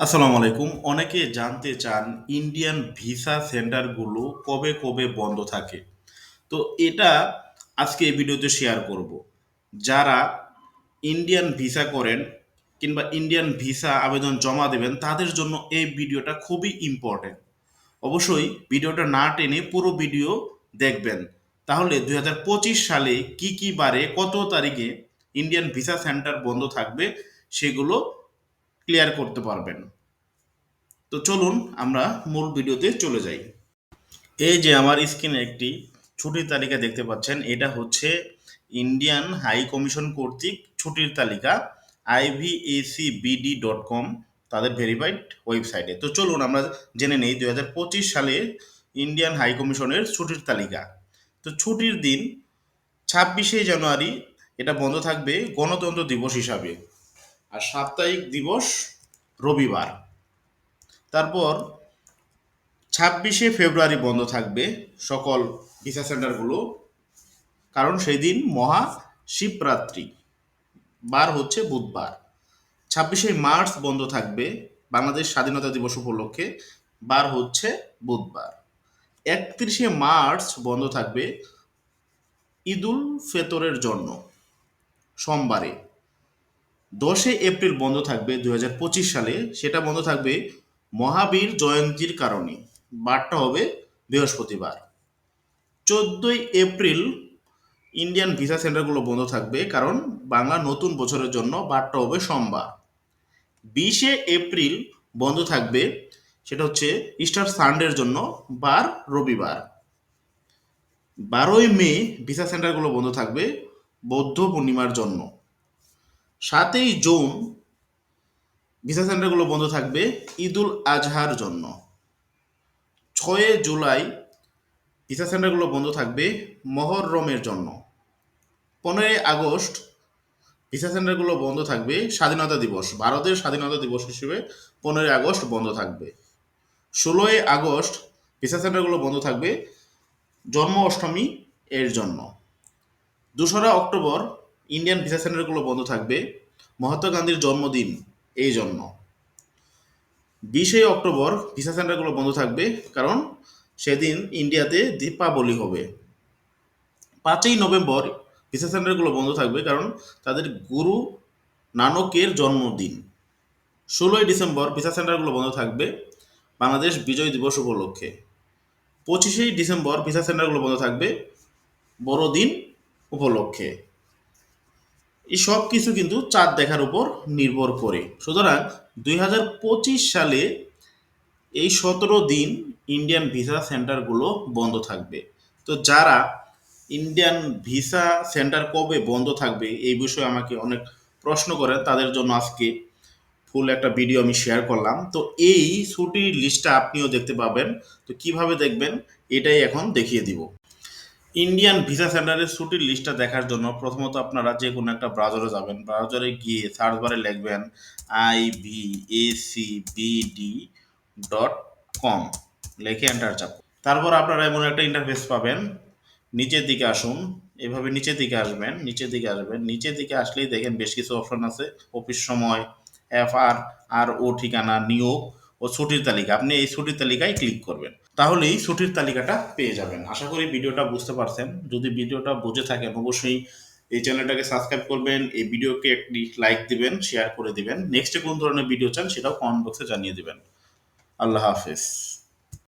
আসসালামু আলাইকুম। অনেকে জানতে চান ইন্ডিয়ান ভিসা সেন্টারগুলো কবে কবে বন্ধ থাকে। তো এটা আজকে এই ভিডিওতে শেয়ার করব। যারা ইন্ডিয়ান ভিসা করেন কিংবা ইন্ডিয়ান ভিসা আবেদন জমা দেবেন, তাদের জন্য এই ভিডিওটা খুবই ইম্পর্টেন্ট অবশ্যই ভিডিওটা না টেনে পুরো ভিডিও দেখবেন। তাহলে দু হাজার পঁচিশ সালে কি কি বারে কত তারিখে ইন্ডিয়ান ভিসা সেন্টার বন্ধ থাকবে, সেগুলো ক্লিয়ার করতে পারবেন। তো চলুন আমরা মূল ভিডিওতে চলে যাই। এই যে আমার স্ক্রিনে একটি ছুটির তালিকা দেখতে পাচ্ছেন, এটা হচ্ছে ইন্ডিয়ান হাই কমিশন কর্তৃক ছুটির তালিকা আইভিএসিবিডি ডট কম তাদের ভেরিফাইড ওয়েবসাইটে তো চলুন আমরা জেনে নেই দুই হাজার পঁচিশ সালে ইন্ডিয়ান হাই কমিশনের ছুটির তালিকা। তো ছুটির দিন ছাব্বিশে জানুয়ারি, এটা বন্ধ থাকবে গণতন্ত্র দিবস হিসাবে। আর সাপ্তাহিক দিবস রবিবার। তারপর ছাব্বিশে ফেব্রুয়ারি বন্ধ থাকবে সকল ভিসা সেন্টারগুলো, কারণ সেই দিন মহা শিবরাত্রি, বার হচ্ছে বুধবার। ছাব্বিশে মার্চ বন্ধ থাকবে বাংলাদেশ স্বাধীনতা দিবস উপলক্ষে, বার হচ্ছে বুধবার। একত্রিশে মার্চ বন্ধ থাকবে ঈদুল ফেতরের জন্য, সোমবারে। দশই এপ্রিল বন্ধ থাকবে দুই হাজার পঁচিশ সালে। সেটা বন্ধ থাকবে মহাবীর জয়ন্তীর কারণে। বারটা হবে বৃহস্পতিবার। চোদ্দই এপ্রিল ইন্ডিয়ান ভিসা সেন্টারগুলো বন্ধ থাকবে কারণ বাংলা নতুন বছরের জন্য বারটা হবে সোমবার। বিশে এপ্রিল বন্ধ থাকবে, সেটা হচ্ছে ইস্টার সানডের জন্য বার রবিবার। বারোই মে ভিসা সেন্টারগুলো বন্ধ থাকবে বৌদ্ধ পূর্ণিমার জন্য। সাতই জুন ভিসা সেন্টারগুলো বন্ধ থাকবে ঈদুল আজহার জন্য। ছয়ে জুলাই ভিসা সেন্টারগুলো বন্ধ থাকবে মহরমের জন্য। পনেরোই আগস্ট ভিসা সেন্টারগুলো বন্ধ থাকবে স্বাধীনতা দিবস। ভারতের স্বাধীনতা দিবস হিসেবে পনেরোই আগস্ট বন্ধ থাকবে। ষোলোই আগস্ট ভিসা সেন্টারগুলো বন্ধ থাকবে জন্ম অষ্টমী এর জন্য। দোসরা অক্টোবর ইন্ডিয়ান ভিসা সেন্টারগুলো বন্ধ থাকবে। মহাত্মা গান্ধীর জন্মদিন, এই জন্য। বিশে অক্টোবর ভিসা সেন্টারগুলো বন্ধ থাকবে, কারণ সেদিন ইন্ডিয়াতে দীপাবলি হবে। পাঁচই নভেম্বর ভিসা সেন্টারগুলো বন্ধ থাকবে, কারণ তাদের গুরু নানকের জন্মদিন। ষোলোই ডিসেম্বর ভিসা সেন্টারগুলো বন্ধ থাকবে, বাংলাদেশ বিজয় দিবস উপলক্ষে। পঁচিশেই ডিসেম্বর ভিসা সেন্টারগুলো বন্ধ থাকবে, বড়দিন উপলক্ষে। এই সব কিছু কিন্তু চাঁদ দেখার উপর নির্ভর করে। সুতরাং দুই হাজার পঁচিশ সালে এই সতেরো দিন ইন্ডিয়ান ভিসা সেন্টারগুলো বন্ধ থাকবে। তো যারা ইন্ডিয়ান ভিসা সেন্টার কবে বন্ধ থাকবে এই বিষয়ে আমাকে অনেক প্রশ্ন করেন তাদের জন্য আজকে ফুল একটা ভিডিও আমি শেয়ার করলাম। তো এই ছুটির লিস্টটা আপনিও দেখতে পাবেন। তো কীভাবে দেখবেন, এটাই এখন দেখিয়ে দিব। ইন্ডিয়ান ভিসা সেন্টারের ছুটির লিস্টটা দেখার জন্য প্রথমত আপনারা যে কোনো একটা ব্রাউজারে যাবেন। ব্রাউজারে গিয়ে সার্চ বারে লিখবেন I V A C B D dot com লিখে এন্টার চাপ। তারপর আপনারা এমন একটা ইন্টারফেস পাবেন। নিচের দিকে আসুন। এভাবে নিচের দিকে আসবেন, নিচের দিকে আসবেন। নিচের দিকে আসলেই দেখেন বেশ কিছু অপশন আছে। অফিস সময় এফ আর আর ও ঠিকানা, নিয়োগ। ও ছুটির তালিকা, আপনি এই ছুটির তালিকায় ক্লিক করবেন। তাহলেই ছুটির তালিকাটা পেয়ে যাবেন। আশা করি ভিডিওটা বুঝতে পারছেন। যদি ভিডিওটা বুঝে থাকেন, অবশ্যই এই চ্যানেলটাকে সাবস্ক্রাইব করবেন, এই ভিডিওকে একটি লাইক দিবেন শেয়ার করে দিবেন। নেক্সটে কোন ধরনের ভিডিও চান, সেটাও কমেন্ট বক্সে জানিয়ে দিবেন। আল্লাহ হাফেজ।